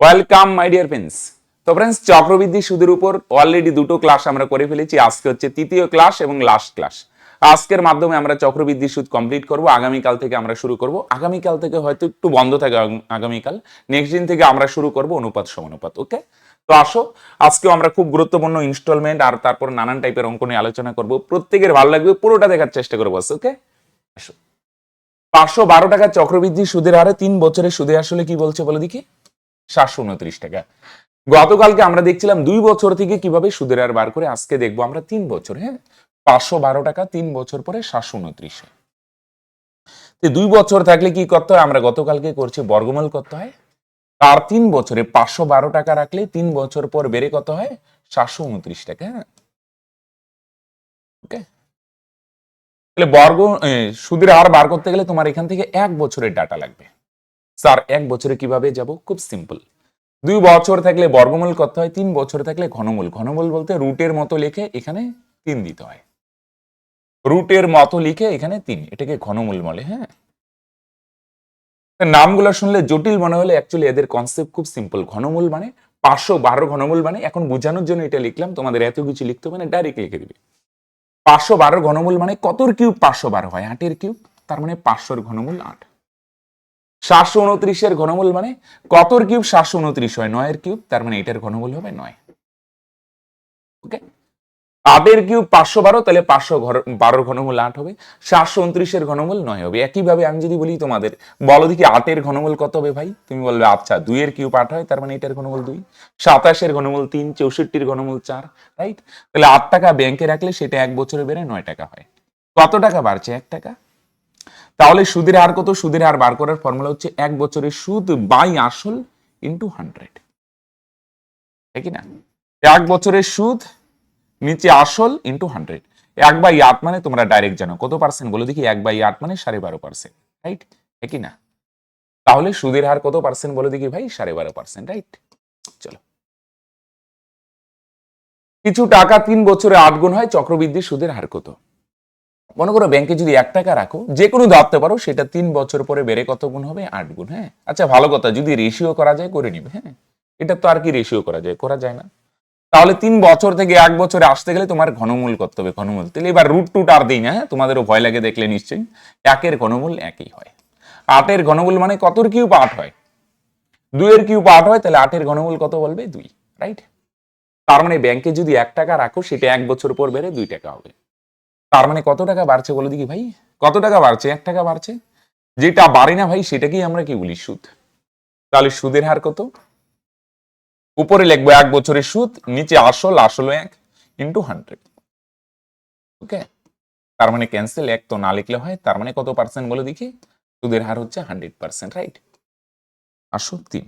Welcome my dear friends তো friends চক্রবৃদ্ধি সুদের উপর অলরেডি দুটো ক্লাস আমরা করে ফেলেছি। আজকে হচ্ছে তৃতীয় ক্লাস এবং লাস্ট ক্লাস আজকের মাধ্যমে আমরা চক্রবৃদ্ধি সুদ কমপ্লিট করব। আগামীকাল থেকে আমরা শুরু করব। আগামীকাল থেকে হয়তো একটু বন্ধ থাকে আগ- আগামীকাল। নেক্সট দিন থেকে আমরা শুরু করব অনুপাত সমানুপাত ওকে তো আসো, আজকেও আমরা খুব গুরুত্বপূর্ণ ইনস্টলমেন্ট আর তারপর নানান টাইপের অঙ্ক নিয়ে আলোচনা করব। প্রত্যেকের ভালো লাগবে, পুরোটা দেখার চেষ্টা করব ওকে আসো। পাঁচশো বারো টাকা চক্রবৃদ্ধি সুদের হারে তিন বছরের সুদে আসলে কি বলছে বলে দেখি। সাতশো উনত্রিশ টাকা। গতকালকে আমরা দেখছিলাম দুই বছর থেকে কীভাবে সুদের হার বার করে, আজকে দেখব আমরা তিন বছর হ্যাঁ? পাঁচশো বারো টাকা তিন বছর পরে সাতশো উনত্রিশ। দুই বছর থাকলে কি করতে হয়? আমরা গতকালকে করছি, বর্গমূল করতে হয়। আর তিন বছরে পাঁচশো বারো টাকা রাখলে তিন বছর পর বেড়ে কত হয়? সাতশো উনত্রিশ টাকা হ্যাঁ? ওকে? তাহলে বর্গ সুদের হার বার করতে গেলে তোমার এখান থেকে এক বছরের ডাটা লাগবে। স্যার, এক বছরে কীভাবে যাব? খুব সিম্পল দুই বছর থাকলে বর্গমূল করতে হয়, তিন বছর থাকলে ঘনমূল। ঘনমূল বলতে রুটের মতো লিখে এখানে তিন দিতে হয়। রুটের মতো লিখে এখানে তিন, এটাকে ঘনমূল বলে হ্যাঁ? নামগুলো শুনলে জটিল মনে হলে অ্যাকচুয়ালি এদের কনসেপ্ট খুব সিম্পল ঘনমূল মানে পাঁচশো বারো ঘনমূল মানে এখন বোঝানোর জন্য এটা লিখলাম, তোমাদের এত কিছু লিখতে হবে না ডাইরেক্ট লিখে দিবে। পাঁচশো বারো ঘনমূল মানে কতর কিউব পাঁচশো বারো হয়? আটের কিউব তার মানে পাঁচশোর ঘনমূল আট। সাতশো উনত্রিশের ঘনমূল মানে কতর কিউব? সাতশো উনত্রিশ হয়। নয়ের কিউব, তার মানে এটার ঘনমূল হবে নয়। ওকে? আটের কিউব পাঁচশো বারো, তাহলে পাঁচশো বারোর ঘনমূল আট হবে। সাতশো উনত্রিশের ঘনমূল নয় হবে। একইভাবে আমি যদি বলি তোমাদের, বলো দেখি আটের ঘনমূল কত হবে ভাই? তুমি বলবে আচ্ছা দুইয়ের কিউব আট হয়, তার মানে এটার ঘনমূল দুই। সাতাশের ঘনমূল তিন, চৌষট্টির ঘনমূল চার, রাইট? তাহলে আট টাকা ব্যাংকে রাখলে সেটা এক বছরে বেড়ে নয় টাকা হয়। কত টাকা বাড়ছে? এক টাকা। তাহলে সুদের হার কত? সুদের হার বার করার ফর্মুলা হচ্ছে এক বছরের সুদ বাই আসল ইন্টু হান্ড্রেড ঠিক না এক বছরের সুদ নিচে আসল ইন্টু হান্ড্রেড এক বাই আট মানে তোমরা ডাইরেক্ট জানো। কত পার্সেন্ট বলে দেখি এক বাই আট মানে সাড়ে বারো পার্সেন্ট রাইট একই না তাহলে সুদের হার কত পার্সেন্ট বলে দেখি ভাই সাড়ে বারো পার্সেন্ট রাইট চলো। কিছু টাকা তিন বছরে আট গুণ হয়, চক্রবৃদ্ধি সুদের হার কত? মনে করো ব্যাংকে যদি এক টাকা রাখো যে কোনো ধরতে পারো, সেটা তিন বছর পরে বেড়ে কত গুণ হবে? আট গুণ হ্যাঁ? আচ্ছা ভালো কথা, যদি রেশিও করা যায় করে নিবে হ্যাঁ? এটা তো আর কি রেশিও করা যায়? করা যায় না। তাহলে তিন বছর থেকে এক বছরে আসতে গেলে তোমার ঘনমূল করতে হবে, ঘনমূল। তাহলে এবার রুট টুট আর দিই না হ্যাঁ? তোমাদেরও ভয় লাগে দেখলে নিশ্চয়ই। একের ঘনমূল একই হয়। আটের ঘনমূল মানে কতর কিউব আট হয়? দুইয়ের কিউব আট হয়, তাহলে আটের ঘনমূল কত বলবে? দুই রাইট তার মানে ব্যাংকে যদি এক টাকা রাখো, সেটা এক বছর পর বেড়ে দুই টাকা হবে। তার মানে কত টাকা বাড়ছে বলে দেখি ভাই? কত টাকা বাড়ছে? এক টাকা বাড়ছে? যেটা বাড়ে না ভাই, সেটাকেই আমরা কি বলি? সুদ। তাহলে সুদের হার কত? উপরে লিখব এক বছরের সুদ, নিচে আসল আসল এক ইন্টু হান্ড্রেড ওকে? তার মানে ক্যান্সেল এক তো না লিখলে হয়, তার মানে কত পার্সেন্ট বলে দেখি? সুদের হার হচ্ছে হান্ড্রেড পার্সেন্ট রাইট আসো তিন।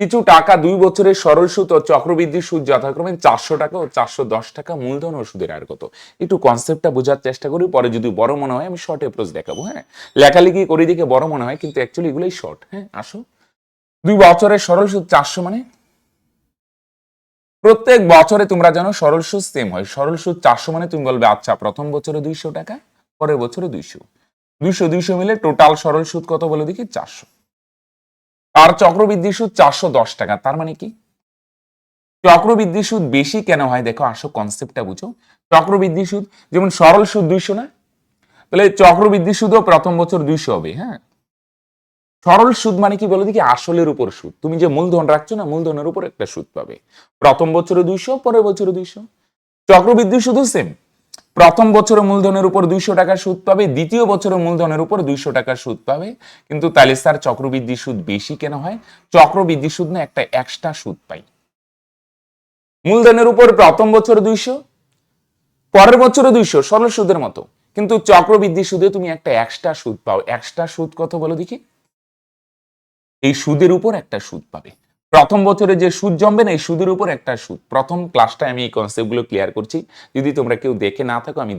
কিছু টাকা দুই বছরের সরল সুদ ও চক্রবৃদ্ধি সুদ যথাক্রমে চারশো টাকা ও চারশো দশ টাকা মূলধন ও সুদের হার কত? একটু কনসেপ্টটা বোঝার চেষ্টা করি, পরে যদি বড় মনে হয় আমি শর্ট অ্যাপ্রোচ দেখাবো হ্যাঁ? লেখালেখি করে দিকে বড় মনে হয়, কিন্তু অ্যাকচুয়ালি এগুলোই শর্ট হ্যাঁ? আসো। দুই বছরের সরল সুদ চারশো মানে? প্রত্যেক বছরে তোমরা জানো সরল সুদ সেম হয়। সরল সুদ চারশো মানে তুমি বলবে আচ্ছা প্রথম বছরে দুইশো টাকা, পরের বছরে দুইশো। দুইশো দুইশো মিলে টোটাল সরল সুদ কত বলে দেখি? চারশো। আর চক্রবৃদ্ধি সুদ চারশো দশ টাকা, তার মানে কি? চক্রবৃদ্ধি সুদ বেশি কেন হয়? দেখো, আসো কনসেপ্টটা বুঝো। চক্রবৃদ্ধি সুদ, যেমন সরল সুদ দুইশো না? তাহলে চক্রবৃদ্ধি সুদও প্রথম বছর দুইশো হবে হ্যাঁ? সরল সুদ মানে কি বলো দেখি? আসলের উপর সুদ। তুমি যে মূলধন রাখছো না, মূলধনের উপর একটা সুদ পাবে। প্রথম বছরে দুইশো, পরের বছরে দুইশো। চক্রবৃদ্ধি সুদও সেম প্রথম বছরে মূলধনের উপর দুইশো টাকা সুদ পাবে, দ্বিতীয় বছরে মূলধনের উপর দুইশো টাকা সুদ পাবে। কিন্তু তাহলে স্যার চক্রবৃদ্ধি সুদ বেশি কেন হয়? চক্রবৃদ্ধি সুদ না, একটা এক্সট্রা সুদ পাই। মূলধনের উপর প্রথম বছর দুইশো, পরের বছরে দুইশো সরল সুদের মতো। কিন্তু চক্রবৃদ্ধি সুদে তুমি একটা এক্সট্রা সুদ পাও। এক্সট্রা সুদ কত বলো দেখি? এই সুদের উপর একটা সুদ পাবে। প্রথম বছরে যে সুদ জমবে না, এই সুদের উপর একটা সুদ। প্রথম ক্লাসটা আমি এই কনসেপ্টগুলো ক্লিয়ার করছি। যদি তোমরা কেউ দেখে না থাকো, আমি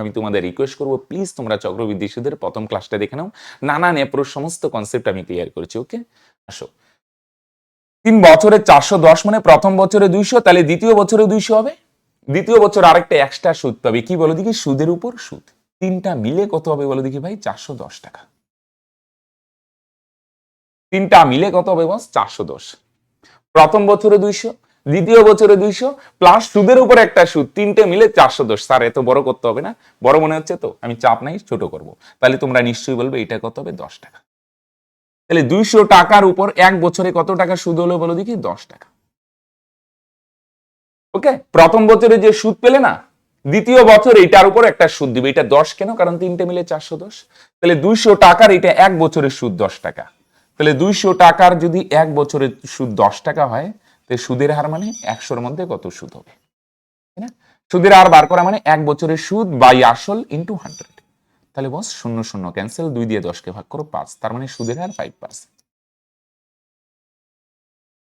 আমি তোমাদের রিকোয়েস্ট করব প্লিজ তোমরা চক্রবৃদ্ধি সুদের প্রথম ক্লাসটা দেখে নাও। নানান অ্যাপ্রোচ সমস্ত কনসেপ্ট আমি ক্লিয়ার করছি ওকে আসো। তিন বছরে চারশো দশ মানে প্রথম বছরে দুইশো, তাহলে দ্বিতীয় বছরে দুইশো হবে। দ্বিতীয় বছর আরেকটা এক্সট্রা সুদ পাবে। কি বলো দেখি? সুদের উপর সুদ। তিনটা মিলে কত হবে বলো দেখি ভাই? চারশো দশ টাকা। তিনটা মিলে কত হবে বস? চারশো দশ। প্রথম বছরে দুইশো, দ্বিতীয় বছরে দুইশো প্লাস সুদের উপর একটা সুদ, তিনটে মিলে চারশো দশ। স্যার, এত বড় করতে হবে না। বড় মনে হচ্ছে তো, আমি চাপ নাই, ছোট করব। তাহলে তোমরা নিশ্চয়ই বলবে এটা কত হবে? দশ টাকা। তাহলে দুইশো টাকার উপর এক বছরে কত টাকা সুদ হলো বলো দেখি? দশ টাকা। ওকে? প্রথম বছরে যে সুদ পেলে না, দ্বিতীয় বছর এটার উপর একটা সুদ দিবে। এটা দশ কেন? কারণ তিনটে মিলে চারশো দশ। তাহলে দুইশো টাকার এটা এক বছরের সুদ দশ টাকা। তাহলে দুইশো টাকার যদি এক বছরের সুদ দশ টাকা হয় তাহলে সুদের হার মানে একশোর মধ্যে কত সুদ হবে? সুদের হার বার করা মানে এক বছরের সুদ বাই আসল ইন্টু হান্ড্রেড তাহলে বস, শূন্য শূন্য ক্যান্সেল দুই দিয়ে দশকে ভাগ করো পাঁচ, তার মানে সুদের হার ফাইভ পার্সেন্ট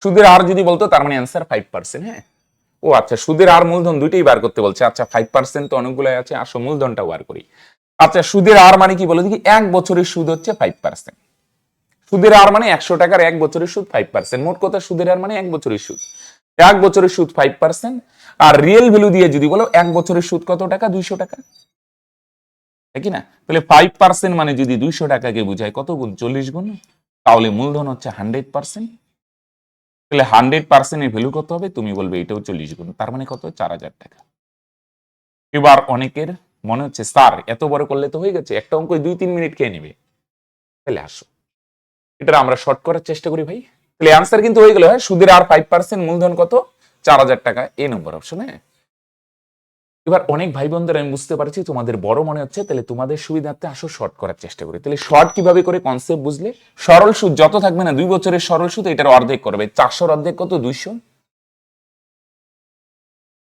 সুদের হার যদি বলতো, তার মানে অ্যান্সার ফাইভ পার্সেন্ট হ্যাঁ? ও আচ্ছা সুদের আর মূলধন দুইটাই বার করতে বলছে। আচ্ছা ফাইভ পার্সেন্ট তো অনেকগুলো আছে, আসো মূলধনটা বার করি। আচ্ছা সুদের আর মানে কি বলে দেখি, এক বছরের সুদ হচ্ছে ফাইভ পার্সেন্ট সুদের আর মানে একশো টাকার এক বছরের সুদ ফাইভ পার্সেন্ট মোট কথা সুদের আর মানে এক বছরের সুদ। এক বছরের সুদ ফাইভ পার্সেন্ট আর রিয়েল ভ্যালু দিয়ে যদি বলো, এক বছরের সুদ কত টাকা? দুইশো টাকা। তাই না? তাহলে ফাইভ পার্সেন্ট মানে যদি দুইশো টাকাকে বোঝায়, কত গুণ? চল্লিশ গুণ। তাহলে মূলধন হচ্ছে হান্ড্রেড পার্সেন্ট তাহলে হান্ড্রেড পার্সেন্টের ভ্যালু কত হবে? তুমি বলবে এটাও চল্লিশ গুণ। তার মানে কত? চার হাজার টাকা। এবার অনেকের মনে হচ্ছে, স্যার, এত বড় করলে তো হয়ে গেছে। একটা অঙ্ক দুই, তিন মিনিট খেয়ে নেবে। তাহলে আসো। এটা আমরা শর্ট করার চেষ্টা করি ভাই। তাহলে আনসার কিন্তু হয়ে গেল হ্যাঁ? সুদের আর ফাইভ পার্সেন্ট মূলধন কত? চার হাজার টাকা। এ নম্বর অপশন এবার অনেক ভাই বোনদের আমি বুঝতে পারছি, তোমাদের বড় মনে হচ্ছে, তাহলে তোমাদের সুবিধার্থে আসো শর্ট করার চেষ্টা করি। তাহলে শর্ট কীভাবে করে কনসেপ্ট বুঝলে? সরল সুদ যত থাকবে না, দুই বছরের সরল সুদ, এটার অর্ধেক করবে। চারশোর অর্ধেক কত? দুইশো।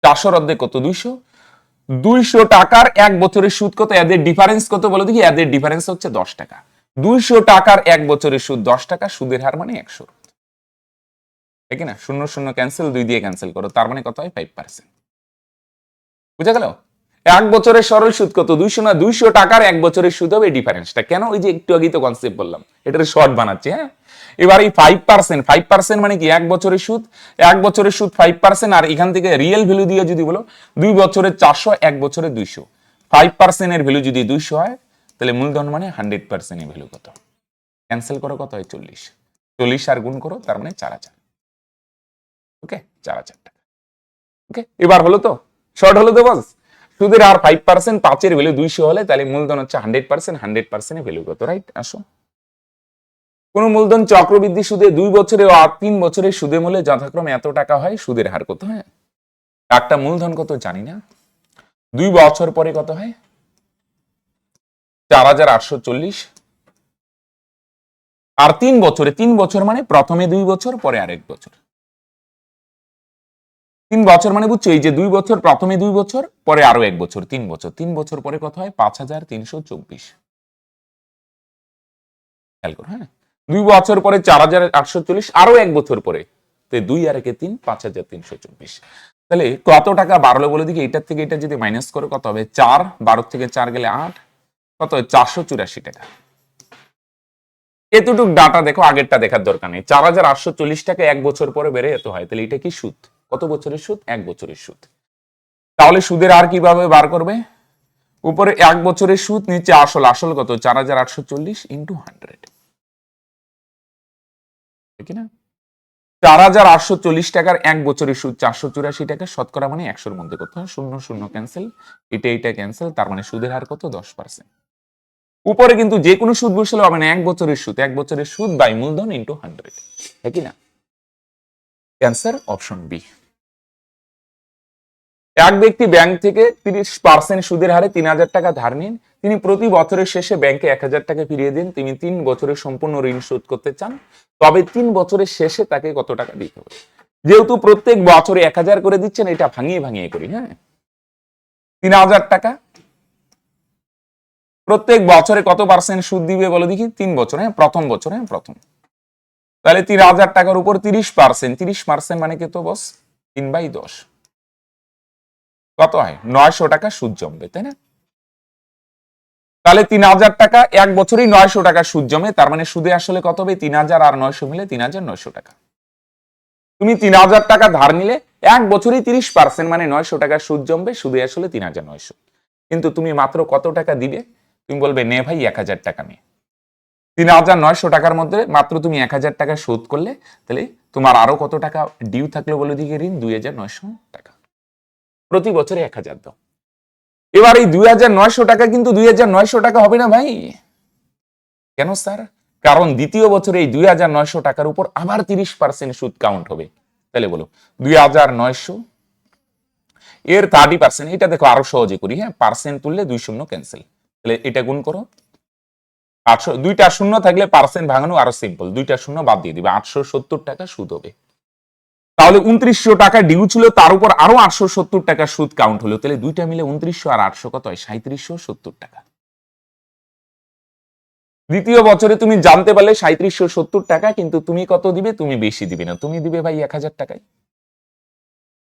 চারশোর অর্ধেক কত? দুইশো। দুইশো টাকার এক বছরের সুদ কত? এদের ডিফারেন্স কত বলো দেখি? এদের ডিফারেন্স হচ্ছে দশ টাকা। দুইশো টাকার এক বছরের সুদ, দশ টাকা সুদের হার মানে একশো। ঠিক না? শূন্য শূন্য ক্যান্সেল দুই দিয়ে ক্যান্সেল করো, তার মানে কত হয়? ফাইভ পার্সেন্ট বুঝা গেল? এক বছরের সরল সুদ কত? দুইশো না, দুইশো টাকার এক বছরের সুদ হবে ডিফারেন্সটা কেন? ওই যে একটু আগেই তো কনসেপ্ট বললাম। এটার শর্ট বানাচ্ছি হ্যাঁ? এবার এই ফাইভ পার্সেন্ট ফাইভ পার্সেন্ট মানে কি? এক বছরের সুদ, এক বছরের সুদ ফাইভ পার্সেন্ট আর এখান থেকে রিয়েল ভ্যালু দিয়ে যদি বলো, দুই বছরের চারশো, এক বছরের দুইশো। ফাইভ পার্সেন্টের ভ্যালু যদি দুইশো হয় তাহলে মূলধন মানে হান্ড্রেড পার্সেন্টের ভ্যালু কত? ক্যান্সেল করো কত হয় চল্লিশ। চল্লিশ আর গুণ করো, তার মানে চার হাজার। ওকে চার হাজার টাকা। ওকে এবার হলো তো? শর্ট হলো তো বস? সুদের আর ফাইভ পার্সেন্ট পাঁচের ভ্যালু দুইশো হলে তাহলে মূলধন হচ্ছে হান্ড্রেড পার্সেন্ট হান্ড্রেড পার্সেন্টের ভ্যালু কত? রাইট আসো। কোন মূলধন চক্রবৃদ্ধি সুদে দুই বছরে ও আর তিন বছরের সুদে মূল্যে যথাক্রমে এত টাকা হয়? সুদের হার কত হয়? একটা মূলধন কত জানি না। দুই বছর পরে কত হয়? চার হাজার আটশো চল্লিশ। আর তিন বছরে, তিন বছর মানে প্রথমে দুই বছর, পরে আরেক বছর। তিন বছর মানে বুঝছ, এই যে দুই বছর, প্রথমে দুই বছর, পরে আরও এক বছর, তিন বছর। তিন বছর পরে কত হয়? পাঁচ হাজার তিনশো চব্বিশ। হ্যাঁ? দুই বছর পরে চার হাজার আটশো চল্লিশ, আরও এক বছর পরে। দুই আর একে তিন, পাঁচ হাজার তিনশো চব্বিশ। তাহলে কত টাকা বাড়লো বলে দিকে? এটার থেকে এটা যদি মাইনাস করে, কত হবে? চার বারো থেকে চার গেলে আট কত? চারশো চুরাশি টাকা। এতটুক ডাটা দেখো, আগেরটা দেখার দরকার নেই। চার হাজার আটশো চল্লিশ টাকা এক বছর পরে বেড়ে এত হয়। তাহলে এটা কি সুদ? কত বছরের সুদ? এক বছরের সুদ। তাহলে সুদের আর কীভাবে বার করবে? উপরে এক বছরের সুদ, নিচে আসল। আসল কত? চার হাজার আটশো চল্লিশ ইন্টু হান্ড্রেড না? চার হাজার আটশো চল্লিশ টাকার এক বছরের সুদ, চারশো চুরাশি টাকা। শতকরা মানে একশোর মধ্যে কত? শূন্য শূন্য ক্যান্সেল এটা এটা ক্যান্সেল তার মানে সুদের হার কত? দশ পার্সেন্ট উপরে কিন্তু যে কোনো সুদ বসলে হবে না, এক বছরের সুদ, এক বছরের সুদ বাই মূলধন ইন্টু হান্ড্রেড কি না? অ্যান্সার অপশন বি এক ব্যক্তি ব্যাংক থেকে তিরিশ পার্সেন্ট সুদের হারে তিন হাজার টাকা ধার নিন, তিনি প্রতি বছরের শেষে ব্যাংকে এক হাজার টাকা ফিরিয়ে দেন, তিনি তিন বছরের সম্পূর্ণ ঋণ শোধ করতে চান, তবে তিন বছরের শেষে তাকে কত টাকা দিতে হবে? যেহেতু প্রত্যেক বছরে এক হাজার করে দিচ্ছেন, এটা ভাঙিয়ে ভাঙিয়ে করি হ্যাঁ? তিন হাজার টাকা প্রত্যেক বছরে কত পার্সেন্ট সুদ দিবে বলে দেখি? তিন বছর, প্রথম বছর, প্রথম। তাহলে তিন হাজার টাকার উপর তিরিশ পার্সেন্ট তিরিশ পার্সেন্ট মানে কত বস তিন বাই দশ। কত হয়? নয়শো টাকা সুদ জমবে, তাই না? তাহলে তিন হাজার টাকা এক বছরই নয়শো টাকা সুদ জমে, তার মানে সুদে আসলে কত হবে? তিন হাজার আর নয়শো মিলে তিন হাজার নয়শো টাকা। তুমি তিন হাজার টাকা ধার নিলে, এক বছরই তিরিশ পার্সেন্ট মানে নয়শো টাকা সুদ জমবে, সুদে আসলে তিন হাজার নয়শো। কিন্তু তুমি মাত্র কত টাকা দিবে? তুমি বলবে, নে ভাই, এক হাজার টাকা নে। তিন হাজার নয়শো টাকার মধ্যে মাত্র তুমি এক হাজার টাকা শোধ করলে, তাহলে তোমার আরও কত টাকা ডিউ থাকল বলে দিকে ঋণ? দুই হাজার নয়শো টাকা। প্রতি বছরে এক হাজার দাও। এবার এই দুই হাজার নয়শো টাকা কিন্তু দুই হাজার নয়শো টাকা হবে না ভাই। কেন স্যার? কারণ দ্বিতীয় বছরে এই দুই হাজার নয়শো টাকার উপর আবার তিরিশ পার্সেন্ট সুদ কাউন্ট হবে। তাহলে বলো, দুই হাজার নয়শো, এর থার্টি পার্সেন্ট এটা দেখো আরও সহজে করি হ্যাঁ? পার্সেন্ট তুললে দুই শূন্য ক্যান্সেল তাহলে এটা গুণ করো। আটশো, দুইটা শূন্য থাকলে পার্সেন্ট ভাঙানো আরও সিম্পল দুইটা শূন্য বাদ দিয়ে দিবে। আটশো সত্তর টাকা সুদ হবে। তাহলে উনত্রিশশো টাকা ডিউ ছিল, তার উপর আরও আটশো সত্তর টাকা সুদ কাউন্ট হলো। তাহলে দুইটা মিলে উনত্রিশশো আর আটশো কত হয়? সাঁত্রিশশো সত্তর টাকা। দ্বিতীয় বছরে তুমি জানতে পারলে সাঁত্রিশশো সত্তর টাকা, কিন্তু তুমি কত দিবে? তুমি বেশি দিবে না। তুমি দিবে ভাই এক হাজার টাকায়।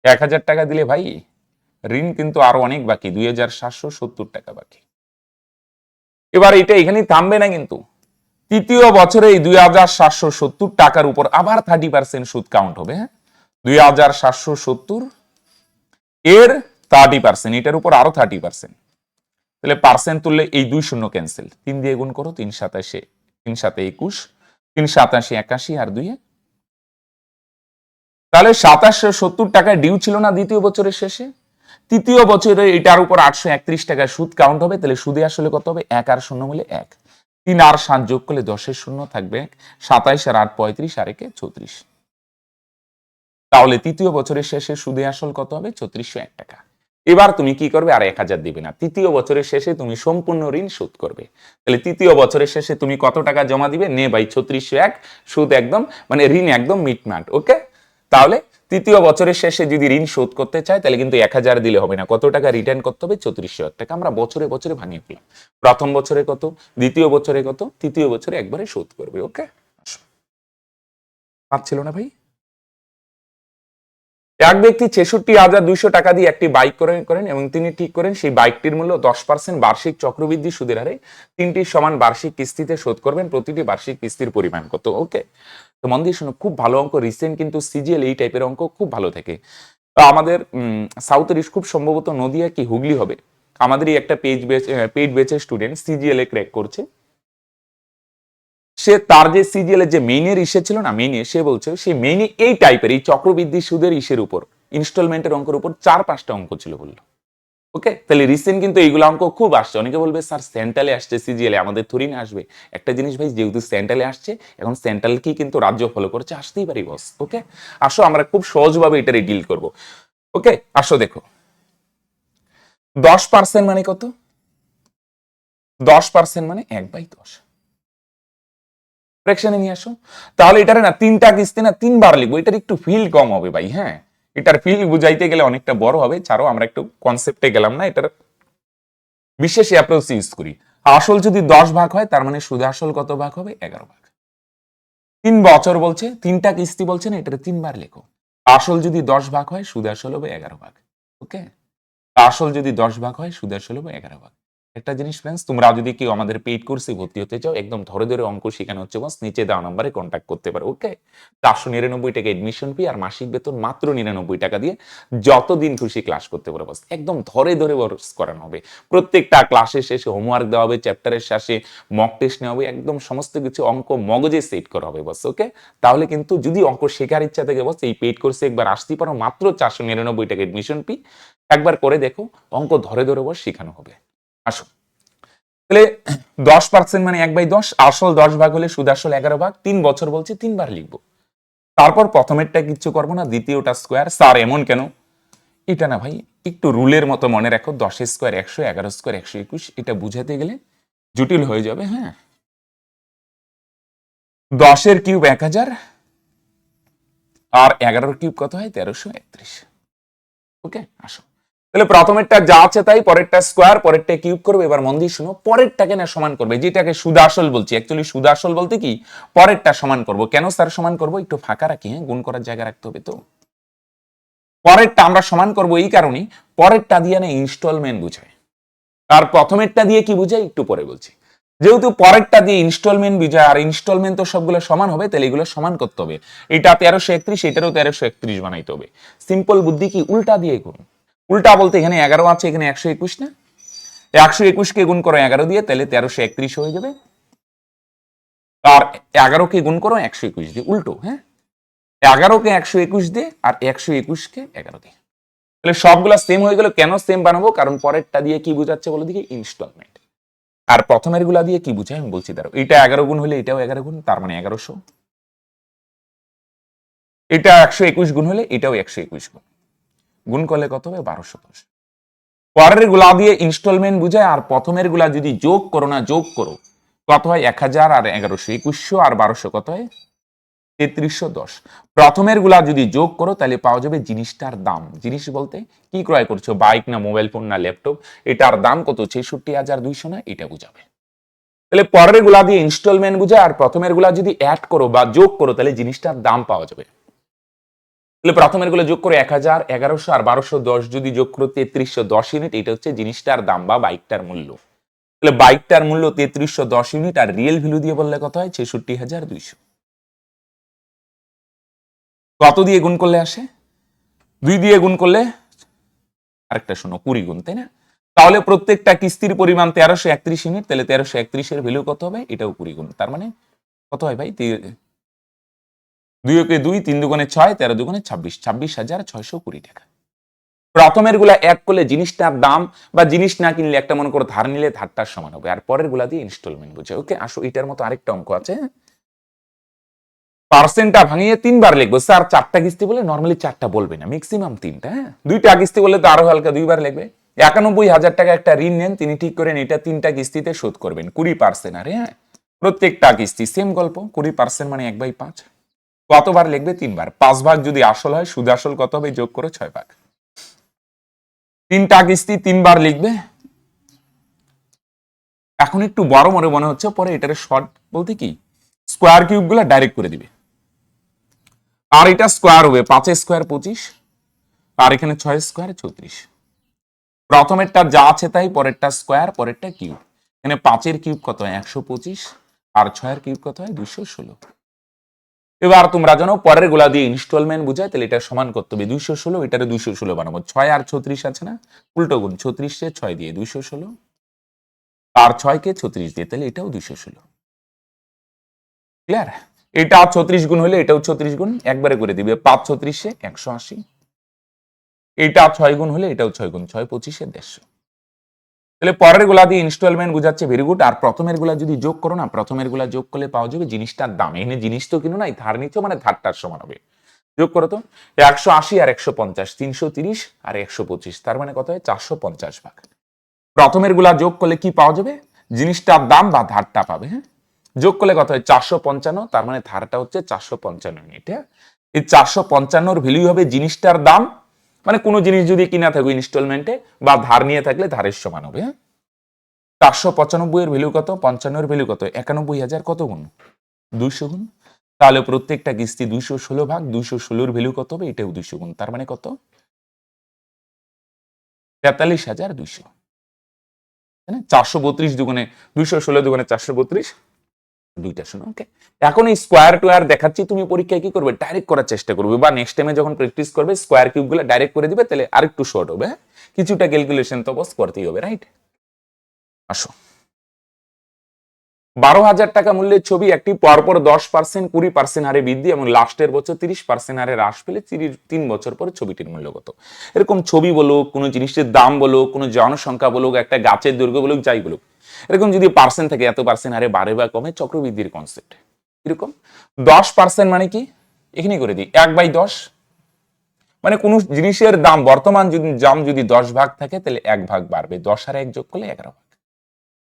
এক হাজার টাকা দিলে ভাই ঋণ কিন্তু আরও অনেক বাকি। দুই হাজার সাতশো সত্তর টাকা বাকি। এবার এটা এখানেই থামবে না কিন্তু। তৃতীয় বছরে এই দুই হাজার সাতশো সত্তর টাকার উপর আবার থার্টি পার্সেন্ট সুদ কাউন্ট হবে হ্যাঁ? দুই হাজার সাতশো সত্তর, এর থার্টি পার্সেন্ট এটার উপর আরও থার্টি পার্সেন্ট তাহলে পার্সেন্ট তুললে এই দুই শূন্য ক্যান্সেল তিন দিয়ে গুণ করো, তিন সাতাশে, তিন সাতে একুশ, তিন সাতাশি একাশি আর দুইয়ে। তাহলে সাতাশশো সত্তর টাকা ডিউ ছিল না দ্বিতীয় বছরের শেষে। তৃতীয় বছরে এটার উপর আটশো একত্রিশ টাকা সুদ কাউন্ট হবে, তাহলে সুদে আসলে কত হবে? এক আর শূন্য মিলে এক। তিন আর সাত যোগ করলে দশের শূন্য থাকবে সাতাইশ আর আট পঁয়ত্রিশ, আর একে চৌত্রিশ তাহলে তৃতীয় বছরের শেষে সুদে আসল কত হবে? চৌত্রিশশো এক টাকা। এবার তুমি কি করবে? আর এক হাজার দিবে না। তৃতীয় বছরের শেষে তুমি সম্পূর্ণ ঋণ শোধ করবে। তাহলে তৃতীয় বছরের শেষে তুমি কত টাকা জমা দিবে? নে ভাই, ছত্রিশশো এক। সুদ একদম মানে ঋণ একদম মিটমাট, ওকে? তাহলে তৃতীয় বছরের শেষে যদি ঋণ শোধ করতে চায়, তাহলে কিন্তু এক হাজার দিলে হবে না। কত টাকা রিটার্ন করতে হবে? চৌত্রিশশো টাকা। আমরা বছরে বছরে ভাঙিয়ে ফেলাম প্রথম বছরে কত? দ্বিতীয় বছরে কত? তৃতীয় বছরে একবারে শোধ করবে, ওকে? পাচ্ছিল না ভাই? এক ব্যক্তি ছেষট্টি হাজার দুইশো টাকা দিয়ে একটি বাইক করেন এবং তিনি ঠিক করেন, সেই বাইকটির মূল্য দশ পার্সেন্ট বার্ষিক চক্রবৃদ্ধি সুদের হারে তিনটি সমান বার্ষিক কিস্তিতে শোধ করবেন। প্রতিটি বার্ষিক কিস্তির পরিমাণ কত? ওকে। তো মন দিয়ে শুনো, খুব ভালো অঙ্ক। রিসেন্ট কিন্তু সিজিএল এই টাইপের অঙ্ক খুব ভালো থাকে। আমাদের সাউথের খুব সম্ভবত নদিয়া কি হুগলি হবে। আমাদেরই একটা পেজ বেচ পেইড বেচের স্টুডেন্ট সিজিএল এ ক্র্যাক করছে। সে তার যে সিজিএল এর যে মেইনের ইসে ছিল না মেইনে সে বলছে, সে মেইনে এই টাইপের এই চক্রবৃদ্ধি সুদের ইসের উপর ইনস্টলমেন্টের অঙ্কের উপর চার পাঁচটা অঙ্ক ছিল বলল। ওকে তাহলে রিসেন্ট কিন্তু এইগুলো অঙ্ক খুব আসছে। অনেকে বলবে, স্যার সেন্ট্রালে আসছে সিজিএল আমাদের থরি না আসবে। একটা জিনিস ভাই, যেহেতু সেন্ট্রালে আসছে, এখন সেন্ট্রালকেই কিন্তু রাজ্য ফলো করছে, আসতেই পারি বস ওকে আসো, আমরা খুব সহজভাবে এটারে ডিল করব। ওকে আসো দেখো। দশ পার্সেন্ট মানে কত? দশ পার্সেন্ট মানে এক বাই দশ। ফ্র্যাকশনে নিয়ে আসো। তাহলে এটারে না তিনটা কিস্তি না তিনবার লিখব, এটার একটু ফিল কম হবে ভাই হ্যাঁ? এটার ফিল বুঝাইতে গেলে অনেকটা বড় হবে। ছাড়ো আমরা একটু কনসেপ্টে গেলাম না, এটার বিশেষ অ্যাপ্রোচ ইউজ করি। আসল যদি দশ ভাগ হয়, তার মানে সুদ আসল কত ভাগ হবে? এগারো ভাগ। তিন বছর বলছে, তিনটা কিস্তি বলছে না, এটার তিনবার লেখো। আসল যদি দশ ভাগ হয় সুদ আসল হবে এগারো ভাগ। ওকে আসল যদি দশ ভাগ হয় সুদ আসল হবে এগারো ভাগ। একটা জিনিস ফ্রেন্ডস তোমরা যদি কেউ আমাদের পেইড কোর্সে ভর্তি হতে চাও, একদম ধরে ধরে অঙ্ক শেখানো হচ্ছে বস নিচে দেওয়া নাম্বারে কন্ট্যাক্ট করতে পারো ওকে চারশো নিরানব্বই টাকা এডমিশন ফি আর মাসিক বেতন মাত্র নিরানব্বই টাকা দিয়ে যতদিন খুশি ক্লাস করতে পারো বস একদম ধরে ধরে বস করানো হবে। প্রত্যেকটা ক্লাসের শেষে হোমওয়ার্ক দেওয়া হবে চ্যাপ্টারের শেষে মক টেস্ট নেওয়া হবে, একদম সমস্ত কিছু অঙ্ক মগজে সেট করা হবে বস ওকে তাহলে কিন্তু যদি অঙ্ক শেখার ইচ্ছা থেকে বস এই পেইড কোর্সে একবার আসতে পারো, মাত্র চারশো নিরানব্বই টাকা এডমিশন ফি একবার করে দেখো, অঙ্ক ধরে ধরে বস শেখানো হবে। আসো তাহলে দশ পার্সেন্ট মানে এক বাই দশ, আসল দশ ভাগ হলে সুদ আসল এগারো ভাগ, তিন বছর বলছে তিনবার লিখব। তারপর প্রথমেরটা কিচ্ছু করব না, দ্বিতীয়টা স্কোয়ার স্যার এমন কেন? এটা না ভাই, একটু রুলের মতো মনে রাখো দশের স্কোয়ার একশো, এগারো স্কোয়ার একশো একুশ, এটা বুঝাতে গেলে জটিল হয়ে যাবে হ্যাঁ। দশের কিউব এক হাজার, আর এগারোর কিউব কত হয়? তেরোশো একত্রিশ। ওকে আসো তাহলে প্রথমেরটা যা আছে তাই, পরেরটা স্কোয়ার পরেরটা কিউব করবে, এবার মন দিয়ে শুনো, পরেরটাকে না সমান করবে, যেটাকে সুদাসল বলছি। অ্যাকচুয়ালি সুদাসল বলতে কি? পরেরটা সমান করব। কেন স্যার সমান করব? একটু ফাঁকা রাখি হ্যাঁ গুণ করার জায়গা রাখতে হবে তো। পরেরটা আমরা সমান করব এই কারণে পরেরটা দিয়ে না ইনস্টলমেন্ট বুঝায়। আর প্রথমেরটা দিয়ে কি বুঝায়? একটু পরে বলছি। যেহেতু পরেরটা দিয়ে ইনস্টলমেন্ট বিজয় আর ইনস্টলমেন্ট তো সবগুলো সমান হবে, তাহলে এগুলো সমান করতে হবে। এটা তেরোশো একত্রিশ, এটারও তেরোশো একত্রিশ বানাইতে হবে। সিম্পল বুদ্ধি কি? উল্টা দিয়ে করুন। উল্টা বলতে এখানে এগারো আছে, এখানে একশো একুশ না? একশো একুশকে গুণ করো এগারো দিয়ে, তাহলে তেরোশো একত্রিশ হয়ে যাবে। আর এগারোকে গুণ করো একশো একুশ দিয়ে, উল্টো হ্যাঁ? এগারোকে একশো একুশ দিয়ে, আর একশো একুশকে এগারো দিয়ে। তাহলে সবগুলা সেম হয়ে গেল কেন সেম বানাবো? কারণ পরেরটা দিয়ে কি বোঝাচ্ছে বলে দেখি ইনস্টলমেন্ট আর প্রথমেরগুলা দিয়ে কি বুঝায়? আমি বলছি দাঁড়ো এটা এগারো গুণ হলে এটাও এগারো গুণ, তার মানে এগারোশো। এটা একশো একুশ গুণ হলে এটাও একশো একুশ গুণ। গুণ করলে কত হবে? বারোশো দশ। পরেরগুলা দিয়ে ইনস্টলমেন্ট বুঝায়, আর প্রথমেরগুলা যদি যোগ করো না, যোগ করো, কত হয়? এক হাজার আর এগারোশো একুশশো, আর বারোশো কত হয়? তেত্রিশশো দশ। প্রথমেরগুলা যদি যোগ করো, তাহলে পাওয়া যাবে জিনিসটার দাম। জিনিস বলতে কি ক্রয় করছ? বাইক না মোবাইল ফোন না ল্যাপটপ? এটার দাম কত? ছেষট্টি হাজার দুইশো না? এটা বুঝাবে। তাহলে পরেরগুলা দিয়ে ইনস্টলমেন্ট বুঝায়, আর প্রথমেরগুলা যদি অ্যাড করো বা যোগ করো, তাহলে জিনিসটার দাম পাওয়া যাবে। তাহলে প্রথমেরগুলো যোগ করে এক হাজার, এগারোশো আর বারোশো দশ যদি যোগ করো তেত্রিশশো দশ ইউনিট এটা হচ্ছে জিনিসটার দাম বা বাইকটার মূল্য। তাহলে বাইকটার মূল্য তেত্রিশশো দশ ইউনিট আর রিয়েল ভ্যালু দিয়ে বললে কত হয়? ছেষট্টি হাজার দুইশো। কত দিয়ে গুণ করলে আসে? দুই দিয়ে গুণ করলে আরেকটা শোনো, কুড়ি গুণ, তাই না? তাহলে প্রত্যেকটা কিস্তির পরিমাণ তেরোশো একত্রিশ ইউনিট তাহলে তেরোশো একত্রিশের ভ্যালু কত হবে? এটাও কুড়ি গুণ, তার মানে কত হয় ভাই? দুই ওকে দুই, তিন দুগুণে ছয়, তেরো দুগুণে ছাব্বিশ ছাব্বিশ হাজার ছয়শো কুড়ি টাকা। প্রথমেরগুলা এক করলে জিনিসটার দাম বা জিনিস না কিনলে একটা মনে করো ধার নিলে ধারটার সমান হবে, আর পরেরগুলা দিয়ে ইনস্টলমেন্ট বুঝে। ওকে, আসো, এটার মতো আরেকটা অঙ্ক আছে পার্সেন্টটা ভাঙিয়ে তিনবার লিখব। স্যার, চারটা কিস্তি বলে নর্মালি চারটা বলবে না ম্যাক্সিমাম তিনটা হ্যাঁ? দুইটা কিস্তি বললে তো আরও হালকা দুইবার লিখবে। একানব্বই হাজার টাকা একটা ঋণ নেন, তিনি ঠিক করেন এটা তিনটা কিস্তিতে শোধ করবেন, কুড়ি পার্সেন্ট আরে হ্যাঁ? প্রত্যেকটা কিস্তি সেম গল্প, কুড়ি পার্সেন্ট মানে এক বাই পাঁচ। কতবার লিখবে? তিনবার। পাঁচ ভাগ যদি আসল হয়, সুদ আসল কত হবে? যোগ করে ছয় ভাগ। তিনটা কিস্তি তিনবার লিখবে। এখন একটু বড় মনে মনে হচ্ছে, পরে এটারে শর্ট বলতে কি? স্কোয়ার কিউবগুলা ডাইরেক্ট করে দিবে। আর এটা স্কোয়ার হবে, পাঁচে স্কোয়ার পঁচিশ, আর এখানে ছয় স্কোয়ার চৌত্রিশ। প্রথমেরটা যা আছে তাই, পরেরটা স্কোয়ার পরেরটা কিউব এখানে পাঁচের কিউব কত হয়? একশো পঁচিশ, আর ছয়ের কিউব কত হয়? দুশো ষোলো। এবার তোমরা জানো, পরেরগুলা দিয়ে ইনস্টলমেন্ট বুঝায়, তাহলে এটা সমান করতে হবে দুইশো ষোলো, এটারে দুইশো ষোলো বানাবো। ছয় আর ছত্রিশ আছে না? উল্টো গুণ, ছত্রিশে ছয় দিয়ে দুইশো ষোলো, আর ছয়কে ছত্রিশ দিয়ে, তাহলে এটাও দুইশো ষোলো। ক্লিয়ার এটা ছত্রিশ গুণ হলে এটাও ছত্রিশ গুণ, একবারে করে দিবে পাঁচ ছত্রিশে একশো আশি। এটা ছয় গুণ হলে এটাও ছয় গুণ, ছয় পঁচিশে দেড়শো। তাহলে পরেরগুলা দিয়ে ইনস্টলমেন্ট বুঝাচ্ছে ভেরি গুড আর প্রথমেরগুলা যদি যোগ করো না, প্রথমেরগুলা যোগ করলে পাওয়া যাবে জিনিসটার দাম। এখানে জিনিস তো কিনো নাই, ধার নিচ্ছ মানে ধারটার সমান হবে। যোগ করো তো, একশো আশি আর একশো পঞ্চাশ, তিনশো তিরিশ আর একশো পঁচিশ, তার মানে কত হয়? চারশো পঞ্চাশ ভাগ। প্রথমেরগুলা যোগ করলে কি পাওয়া যাবে? জিনিসটার দাম বা ধারটা পাবে হ্যাঁ? যোগ করলে কত হয়? চারশো পঞ্চান্ন, তার মানে ধারটা হচ্ছে চারশো পঞ্চান্ন ইউনিট হ্যাঁ? এই চারশো পঞ্চান্নর ভ্যালু হবে জিনিসটার দাম মানে কোনো জিনিস যদি কিনা থাকবে ইনস্টলমেন্টে বা ধার নিয়ে থাকলে ধারের সমান হবে হ্যাঁ? চারশো পঁচানব্বই এর ভ্যালু কত? পঞ্চান্নর ভ্যালু কত? একানব্বই হাজার কত গুণ? দুইশো গুণ। তাহলে প্রত্যেকটা কিস্তি দুইশো ষোলো ভাগ, দুইশো ষোলোর ভ্যালু কত হবে? এটাও দুইশো গুণ। তার মানে কত? তেতাল্লিশ হাজার দুইশো। চারশো বত্রিশ দুগুণে, দুইশো ষোলো দুগুণে চারশো বত্রিশ দুইটা শোনো ওকে এখন এই স্কোয়ার টুয়ার দেখাচ্ছি, তুমি পরীক্ষায় কি করবে? ডাইরেক্ট করার চেষ্টা করবে বা নেক্সট টাইমে যখন প্র্যাকটিস করবে স্কোয়ার কিউবগুলো ডাইরেক্ট করে দিবে, তাহলে আরেকটু শর্ট হবে হ্যাঁ? কিছুটা ক্যালকুলেশন তো বস করতেই হবে রাইট আসো। বারো হাজার টাকা মূল্যের ছবি, একটি পরপর দশ পার্সেন্ট কুড়ি পার্সেন্ট হারে বৃদ্ধি এবং লাস্টের বছর তিরিশ পার্সেন্ট হারে হ্রাস পেলে তিন বছর পরে ছবিটির মূল্য কত? এরকম ছবি বলুক, কোনো জিনিসের দাম বলুক, কোনো জনসংখ্যা বলুক, একটা গাছের দৈর্ঘ্য বলুক, যাই বলুক এরকম যদি পার্সেন্ট থাকে, এত পার্সেন্ট হারে বাড়ে বা কমে, চক্রবৃদ্ধির কনসেপ্ট এরকম। দশ পার্সেন্ট মানে কি? এখানে করে দিই, এক বাই দশ। মানে কোনো জিনিসের দাম, বর্তমান যদি দাম যদি দশ ভাগ থাকে, তাহলে এক ভাগ বাড়বে। দশ আর এক যোগ করলে এগারো ভাগ।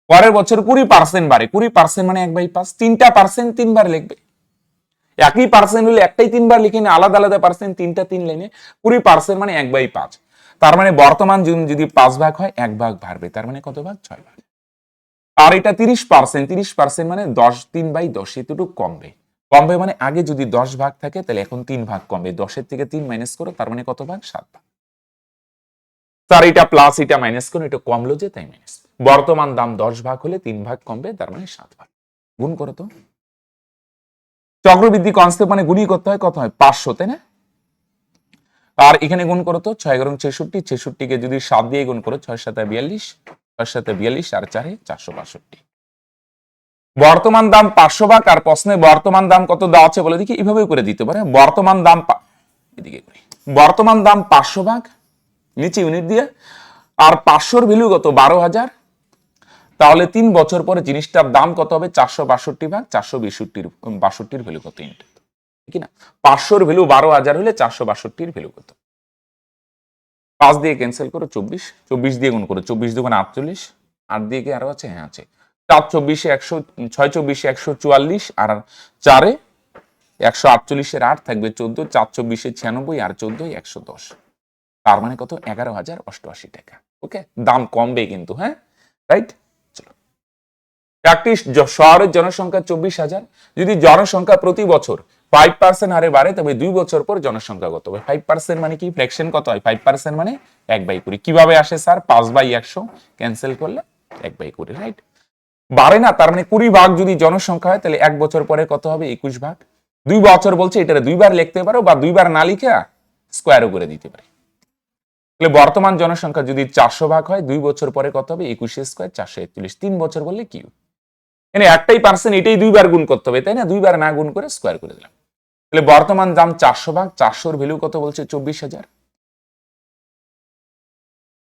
পরের বছর কুড়ি পার্সেন্ট বাড়ে। কুড়ি পার্সেন্ট মানে এক বাই পাঁচ। তিনটা পার্সেন্ট তিনবার লিখবে। একই পার্সেন্ট হলে একটাই তিনবার লিখে না আলাদা আলাদা পার্সেন্ট তিনটা তিন লাইনে কুড়ি পার্সেন্ট মানে এক বাই পাঁচ। তার মানে বর্তমান যদি পাঁচ ভাগ হয়, এক ভাগ বাড়বে। তার মানে কত ভাগ? ছয় ভাগ। আর এটা তিরিশ পার্সেন্ট তিরিশ পার্সেন্ট মানে দশ তিন বাই দশ, এতটুকু কমবে। কমবে মানে আগে যদি দশ ভাগ থাকে, তাহলে এখন তিন ভাগ কমবে। দশের থেকে তিন মাইনাস করো, তার মানে কত ভাগ? সাত ভাগ। তার এটা প্লাস এটা মাইনাস করো, এটা কমলো যে তাই মাইনাস বর্তমান দাম দশ ভাগ হলে তিন ভাগ কমবে, তার মানে সাত ভাগ। গুণ করো তো। চক্রবৃদ্ধি কনসেপ্ট মানে গুণই করতে হয়, কত হয়? পাঁচশো, তাই না? আর এখানে গুণ করো তো, ছয় গরম ছেষট্টি, ছেষট্টিকে যদি সাত দিয়ে গুণ করো, ছয় সাথে বিয়াল্লিশ। সাথে বিয়াল্লিশ আর চারে চারশো বাষট্টি। বর্তমান দাম পাঁচশো ভাগ আর প্রশ্নে বর্তমান দাম কত দেওয়া আছে বলে দেখি এইভাবেও করে দিতে পারে। বর্তমান দাম এদিকে বর্তমান দাম পাঁচশো ভাগ, নিচে ইউনিট দিয়ে, আর পাঁচশোর ভ্যালু কত? বারো হাজার। তাহলে তিন বছর পরে জিনিসটার দাম কত হবে? চারশো বাষট্টি ভাগ, চারশো বিষট্টির বাষট্টির ভ্যালু কত ইউনিট কি না? পাঁচশোর ভ্যালু বারো হাজার হলে চারশো বাষট্টির ভ্যালু কত? পাঁচ দিয়ে ক্যান্সেল করো, চব্বিশ। চব্বিশ দিয়ে গুণ করো, চব্বিশ দুগুণ আটচল্লিশ। আট দিয়ে কি আরও আছে? হ্যাঁ আছে। চার চব্বিশে একশো, ছয় চব্বিশে একশো চুয়াল্লিশ আর চারে একশো আটচল্লিশের আট থাকবে চোদ্দ, চার চব্বিশে ছিয়ানব্বই আর চোদ্দই একশো দশ। তার মানে কত? এগারো হাজার অষ্টআশি টাকা। ওকে? দাম কমবে কিন্তু হ্যাঁ? রাইট? চলো। একটি শহরের জনসংখ্যা চব্বিশ হাজার। যদি জনসংখ্যা প্রতি বছর ফাইভ পার্সেন্ট হারে বাড়ে, তবে দুই বছর পর জনসংখ্যা কত হবে ফাইভ পার্সেন্ট মানে কি? ফ্লেকশন কত হয়? ফাইভ পার্সেন্ট মানে এক বাই কুড়ি। কীভাবে আসে স্যার পাঁচ বাই একশো। ক্যান্সেল করলে এক বাই কুড়ি রাইট বাড়ে না, তার মানে কুড়ি ভাগ যদি জনসংখ্যা হয়, তাহলে এক বছর পরে কত হবে? একুশ ভাগ। দুই বছর বলছে এটা দুইবার লিখতে পারো বা দুইবার না লিখে স্কোয়ারও করে দিতে পারে। তাহলে বর্তমান জনসংখ্যা যদি চারশো ভাগ হয়, দুই বছর পরে কত হবে? একুশে স্কোয়ার চারশো একচল্লিশ। তিন বছর বললে কি মানে একটাই পার্সেন্ট এটাই দুইবার গুণ করতে হবে, তাই না? দুইবার না গুণ করে স্কোয়ার করে দিলাম। তাহলে বর্তমান দাম চারশো ভাগ, চারশোর ভ্যালু কত বলছে? চব্বিশ হাজার।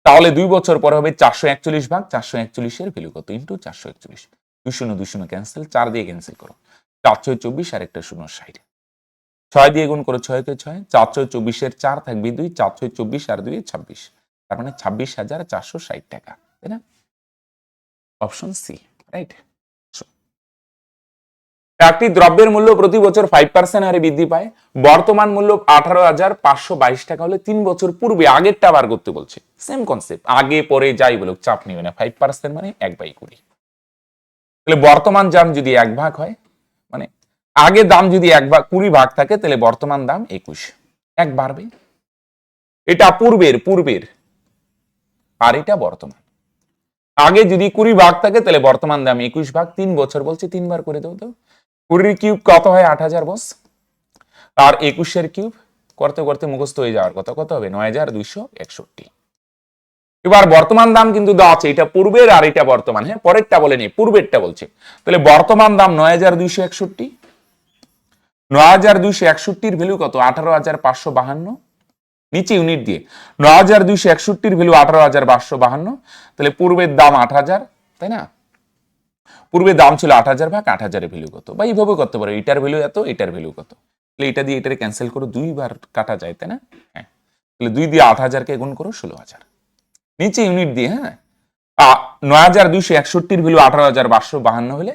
তাহলে দুই বছর পরে হবে চারশো একচল্লিশ ভাগ, চারশো একচল্লিশের ভ্যালু কত? ইন্টু চারশো একচল্লিশ। দুই শূন্য দুই শূন্য ক্যান্সেল চার দিয়ে ক্যান্সেল করো। চার ছয় চব্বিশ আর একটা শূন্য ষাট। ছয় দিয়ে গুণ করো ছয়কে ছয়, চার ছয় চব্বিশের চার থাকবে দুই, চার ছয় চব্বিশ আর দুই ছাব্বিশ। তার মানে ছাব্বিশ হাজার চারশো ষাট টাকা, তাই না? অপশন সি রাইট একটি দ্রব্যের মূল্য প্রতি বছর ফাইভ পার্সেন্ট হারে বৃদ্ধি পায়। বর্তমান মূল্য আঠারো হাজার পাঁচশো বাইশ টাকা হলে তিন বছর পূর্বে আগেরটা বার করতে বলছে। সেম কনসেপ্ট আগে পরে যাই বলুক, চাপ নিবে না। ফাইভ পার্সেন্ট মানে এক বাই কুড়ি। তাহলে বর্তমান দাম যদি এক ভাগ হয় মানে আগে দাম যদি এক ভাগ কুড়ি ভাগ থাকে, তাহলে বর্তমান দাম একুশ। এক বাড়বে। এটা পূর্বের পূর্বের। আর এটা বর্তমান। আগে যদি কুড়ি ভাগ থাকে, তাহলে বর্তমান দাম একুশ ভাগ। তিন বছর বলছে, তিনবার করে দেবো তো। কুড়ির কিউব কত হয়? আট হাজার বস। আর একুশের কিউব করতে করতে মুখস্থ হয়ে যাওয়ার কথা কত হবে? নয় হাজার দুইশো একষট্টি। এবার বর্তমান দাম কিন্তু দেওয়া আছে। এটা পূর্বের আর এটা বর্তমান। হ্যাঁ পরেরটা বলেনি পূর্বেরটা বলছে। তাহলে বর্তমান দাম নয় হাজার দুইশো একষট্টি। নয় হাজার দুইশো একষট্টির ভ্যালু কত? আঠারো হাজার পাঁচশো বাহান্ন। নিচে ইউনিট দিয়ে। নয় হাজার দুইশো একষট্টির ভ্যালু আঠারো হাজার পাঁচশো বাহান্ন। তাহলে পূর্বের দাম আট হাজার, তাই না? পূর্বে দাম ছিল আট হাজার ভাগ, আট হাজারের ভ্যালু কত? বা এইভাবে করতে পারো এটার ভ্যালু এত এটার ভ্যালু কত? তাহলে এটা দিয়ে এটারে ক্যান্সেল করো দুইবার কাটা যায়, তাই না? হ্যাঁ। তাহলে দুই দিয়ে আট হাজারকে গুণ করো ষোলো হাজার। নিচে ইউনিট দিয়ে হ্যাঁ। নয় হাজার দুইশো একষট্টির ভ্যালু আঠারো হাজার পাঁচশো বাহান্ন হলে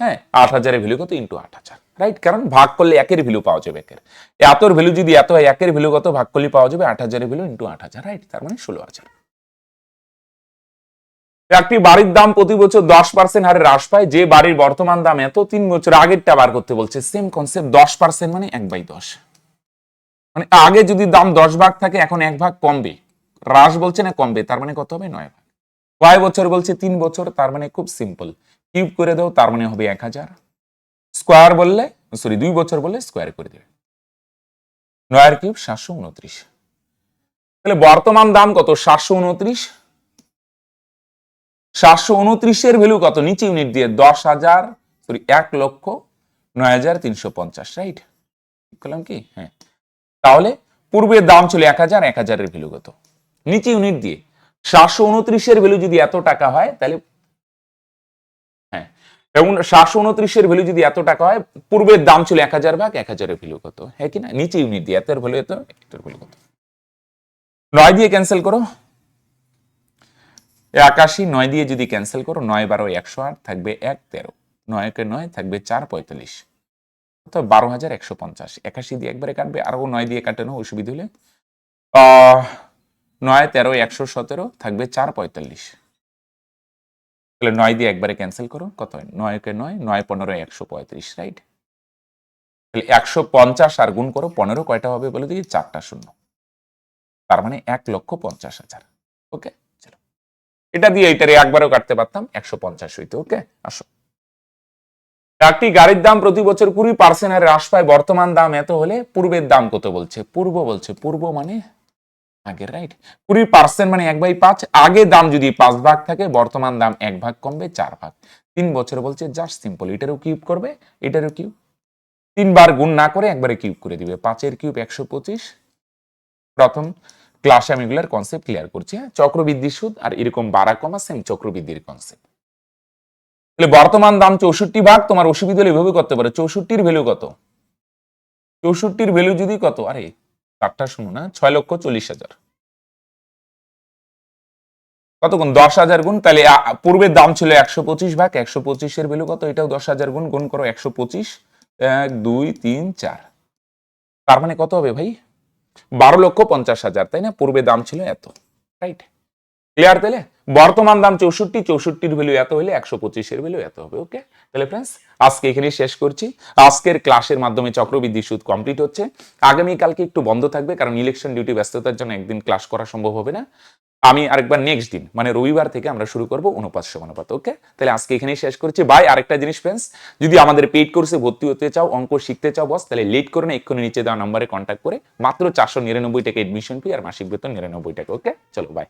হ্যাঁ আট হাজারের ভ্যালু কত? ইন্টু আট হাজার। রাইট কারণ ভাগ করলে একের ভ্যালু পাওয়া যাবে একের। এতর ভ্যালু যদি এত হয়, একের ভ্যালু কত? ভাগ করলে পাওয়া যাবে আট হাজারের ভ্যালু ইন্টু আট হাজার রাইট তার মানে ষোলো হাজার। একটি বাড়ির দাম প্রতি বছর দশ পার্সেন্ট হারে হ্রাস পায়। যে বাড়ির বর্তমান দাম এত তিন বছর আগেরটা বার করতে বলছে। সেম কনসেপ্ট দশ পার্সেন্ট মানে এক বাই দশ। মানে আগে যদি দাম দশ ভাগ থাকে, এখন এক ভাগ কমবে। হ্রাস বলছে না কমবে, তার মানে কত হবে? নয় ভাগ। কয় বছর বলছে? তিন বছর, তার মানে খুব সিম্পল কিউব করে দাও, তার মানে হবে এক হাজার। স্কোয়ার বললে সরি দুই বছর বললে স্কোয়ার করে দেবে। নয়ের কিউব সাতশো উনত্রিশ। তাহলে বর্তমান দাম কত? সাতশো উনত্রিশ। সাতশো উনত্রিশের ভ্যালু কত? নিচে ইউনিট দিয়ে দশ হাজার সরি এক লক্ষ নয় হাজার তিনশো পঞ্চাশ রাইট করলাম কি? হ্যাঁ। তাহলে পূর্বের দাম ছিল এক হাজার, এক হাজারের ভ্যালু কত? নিচে ইউনিট দিয়ে। সাতশো উনত্রিশের ভ্যালু যদি এত টাকা হয়, তাহলে হ্যাঁ। এবং সাতশো উনত্রিশের ভ্যালু যদি এত টাকা হয়, পূর্বের দাম ছিল এক হাজার ভাগ, এক হাজারের ভ্যালু কত? হ্যাঁ কি না? নিচে ইউনিট দিয়ে। এতের ভ্যালু এত, এতের ভ্যালু কত? নয় দিয়ে ক্যান্সেল করো। একাশি নয় দিয়ে যদি ক্যান্সেল করো, নয় বারো একশো আট থাকবে এক তেরো, নয়কে নয় থাকবে চার পঁয়তাল্লিশ। অর্থাৎ বারো হাজার একশো পঞ্চাশ। একাশি দিয়ে একবারে কাটবে আরও নয় দিয়ে কাটানো অসুবিধা হলে নয় তেরো একশো সতেরো থাকবে চার পঁয়তাল্লিশ। তাহলে নয় দিয়ে একবারে ক্যান্সেল করো, কত হয়? নয়কে নয় নয় পনেরো একশো পঁয়ত্রিশ রাইট? তাহলে একশো পঞ্চাশ আর গুণ করো, পনেরো কয়টা হবে বলে দিই? চারটা শূন্য। তার মানে এক লক্ষ পঞ্চাশ হাজার, ওকে? এটা দিয়ে এটারে একবারও কাটতে পারতাম, একশো পঞ্চাশ হইতে, ওকে? আসো। একটি গাড়ির দাম প্রতি বছর কুড়ি পার্সেন্ট হারে হ্রাস পায়, বর্তমান দাম এত হলে পূর্বের দাম কত বলছে? পূর্ব বলছে, পূর্ব মানে আগে রাইট কুড়ি পার্সেন্ট মানে এক বাই পাঁচ, আগে দাম যদি পাঁচ ভাগ থাকে, বর্তমান দাম এক ভাগ কমবে চার ভাগ। তিন বছর বলছে জাস্ট সিম্পল এটারও কিউব করবে, এটারও কিউব তিনবার গুণ না করে একবারে কিউব করে দিবে, পাঁচের কিউব একশো পঁচিশ। প্রথম ক্লাসে আমি এগুলার কনসেপ্ট ক্লিয়ার করছি হ্যাঁ? চক্রবৃদ্ধি সুদ আর এরকম বাড়া কমা সেম চক্রবৃদ্ধির কনসেপ্ট তাহলে বর্তমান দাম চৌষট্টি ভাগ, তোমার অসুবিধা হলে এভাবে করতে পারো। চৌষট্টির ভ্যালু কত? চৌষট্টির ভ্যালু যদি কত? আরে তারটা শুনো না, ছয় লক্ষ চল্লিশ হাজার। কত গুণ? দশ হাজার গুণ, তাহলে পূর্বের দাম ছিল একশো পঁচিশ ভাগ, একশো পঁচিশের ভ্যালু কত? এটাও দশ হাজার গুণ গুণ করো একশো পঁচিশ, এক, দুই, তিন, চার। তার মানে কত হবে ভাই? বারো লক্ষ পঞ্চাশ হাজার তাই না? পূর্বে দাম ছিল এত রাইট ক্লিয়ার তাহলে? বর্তমান দাম চৌষট্টি, চৌষট্টির ভ্যালু এত হলে একশো পঁচিশের ভ্যালু এত হবে ওকে তাহলে ফ্রেন্ডস আজকে এখানে শেষ করছি। আজকের ক্লাসের মাধ্যমে চক্রবৃদ্ধি সুদ কমপ্লিট হচ্ছে। আগামীকালকে একটু বন্ধ থাকবে, কারণ ইলেকশন ডিউটি ব্যস্ততার জন্য একদিন ক্লাস করা সম্ভব হবে না। আমি আরেকবার নেক্সট দিন মানে রবিবার থেকে আমরা শুরু করব অনুপাত সমানুপাত ওকে তাহলে আজকে এখানেই শেষ করছি। বাই আরেকটা জিনিস ফ্রেন্ডস যদি আমাদের পেইড কোর্সে ভর্তি হতে চাও, অঙ্ক শিখতে চাও বস তাহলে লেট করে না, এক্ষুনি নিচে দেওয়া নম্বরে কন্ট্যাক্ট করে, মাত্র চারশো নিরানব্বই টাকা এডমিশন ফি আর মাসিক বেতন নিরানব্বই টাকা ওকে চলো বাই